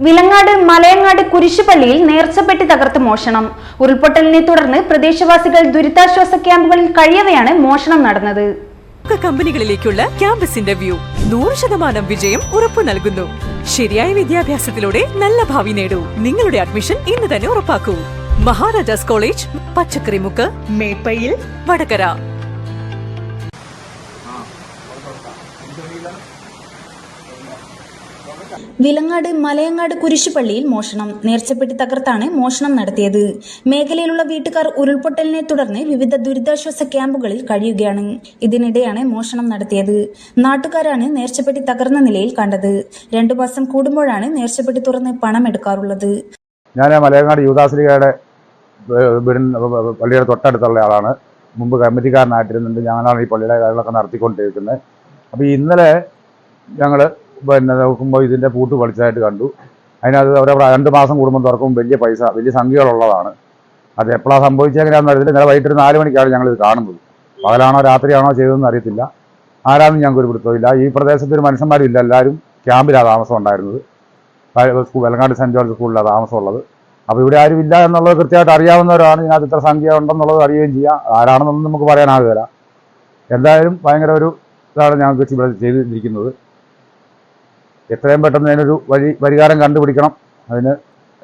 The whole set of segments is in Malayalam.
വിലങ്ങാട് മലയങ്ങാട് കുരിശുപള്ളിയിൽ നേർച്ചപ്പെട്ടി തകർത്ത് മോഷണം. ഉരുൾപൊട്ടലിനെ തുടർന്ന് പ്രദേശവാസികൾ ദുരിതാശ്വാസ ക്യാമ്പുകളിൽ കഴിയവെയാണ് മോഷണം നടന്നത്. കമ്പനികളിലേക്കുള്ള ക്യാമ്പസ് ഇന്റർവ്യൂ നൂറ് ശതമാനം വിജയം ഉറപ്പു നൽകുന്നു. ശരിയായ വിദ്യാഭ്യാസത്തിലൂടെ നല്ല ഭാവി നേടൂ. നിങ്ങളുടെ അഡ്മിഷൻ ഇന്ന് തന്നെ ഉറപ്പാക്കൂ. മഹാരാജാസ് കോളേജ് പച്ചക്കറിമുക്ക് മേപ്പയിൽ വടകര. വിലങ്ങാട് മലയങ്ങാട് കുരിശുപള്ളിയിൽ മോഷണം. നേർച്ചപ്പെട്ടി തകർത്താണ് മോഷണം നടത്തിയത്. മേഖലയിലുള്ള വീട്ടുകാർ ഉരുൾപൊട്ടലിനെ തുടർന്ന് വിവിധ ദുരിതാശ്വാസ ക്യാമ്പുകളിൽ കഴിയുകയാണ്. ഇതിനിടെയാണ് മോഷണം നടത്തിയത്. നാട്ടുകാരാണ് നേർച്ചപ്പെട്ടി തകർന്ന നിലയിൽ കണ്ടത്. രണ്ടു മാസം കൂടുമ്പോഴാണ് നേർച്ചപ്പെട്ടി തുറന്ന് പണം എടുക്കാറുള്ളത്. ഞാൻ മലയങ്ങാട് യുവദാശ്രീകയുടെ പള്ളിയുടെ തൊട്ടടുത്തുള്ള ആളാണ്. മുമ്പ് കമ്മിറ്റിക്കാരനായിട്ടിരുന്നുണ്ട്. ഞങ്ങളാണ് ഈ പള്ളിയുടെ കാര്യങ്ങളൊക്കെ നടത്തിക്കൊണ്ടിരിക്കുന്നത്. അപ്പോൾ ഇന്നലെ ഞങ്ങൾ പിന്നെ നോക്കുമ്പോൾ ഇതിന്റെ പൂട്ട് പളിച്ചതായിട്ട് കണ്ടു. അതിനകത്ത് അവരവിടെ രണ്ട് മാസം കൂടുമ്പോൾ തുറക്കും. വലിയ പൈസ വലിയ സംഖ്യകളുള്ളതാണ്. അത് എപ്പോഴാണ് സംഭവിച്ചെങ്ങനെയാണെന്ന് അറിയത്തില്ല. ഇന്നലെ വൈകിട്ട് നാല് മണിക്കാണ് ഞങ്ങളിത് കാണുന്നത്. പകലാണോ രാത്രിയാണോ ചെയ്തതെന്ന് അറിയത്തില്ല. ആരാന്നും ഞങ്ങൾക്ക് ഒരു പിടുത്തമില്ല. ഈ പ്രദേശത്തൊരു മനുഷ്യന്മാരും ഇല്ല. എല്ലാവരും ക്യാമ്പിലാണ് താമസം ഉണ്ടായിരുന്നത്. സ്കൂൾ വെലങ്ങാട് സെന്റ് ജോർജ് സ്കൂളിലാണ് താമസമുള്ളത്. അപ്പോൾ ഇവിടെ ആരും ഇല്ല എന്നുള്ളത് കൃത്യമായിട്ട് അറിയാവുന്നവരാണ്. ഇതിനകത്ത് ഇത്ര സംഖ്യ ഉണ്ടെന്നുള്ളത് അറിയുകയും ചെയ്യാം. ആരാണെന്നൊന്നും നമുക്ക് പറയാനാകുകയില്ല. എന്തായാലും ഭയങ്കര ഒരു ഇതാണ് ഞങ്ങൾക്ക് ചെയ്തിരിക്കുന്നത്. എത്രയും പെട്ടെന്ന് അതിനൊരു വഴി പരിഹാരം കണ്ടുപിടിക്കണം. അതിന്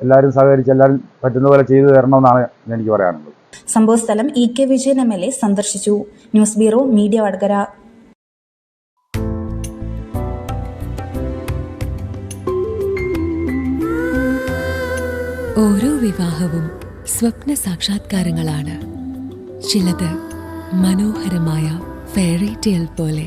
എല്ലാവരും സഹകരിച്ച് എല്ലാവരും പറ്റുന്ന പോലെ ചെയ്തു തരണമെന്നാണ് എനിക്ക് പറയാനുള്ളത്. സംഭവസ്ഥലം E K Vijayan M L A സന്ദർശിച്ചു. News bureau media Vadakara. ഓരോ വിവാഹവും സ്വപ്ന സാക്ഷാത്കാരങ്ങളാണ്. ചിലത് മനോഹരമായ ഫെയറി ടെയിൽ പോലെ.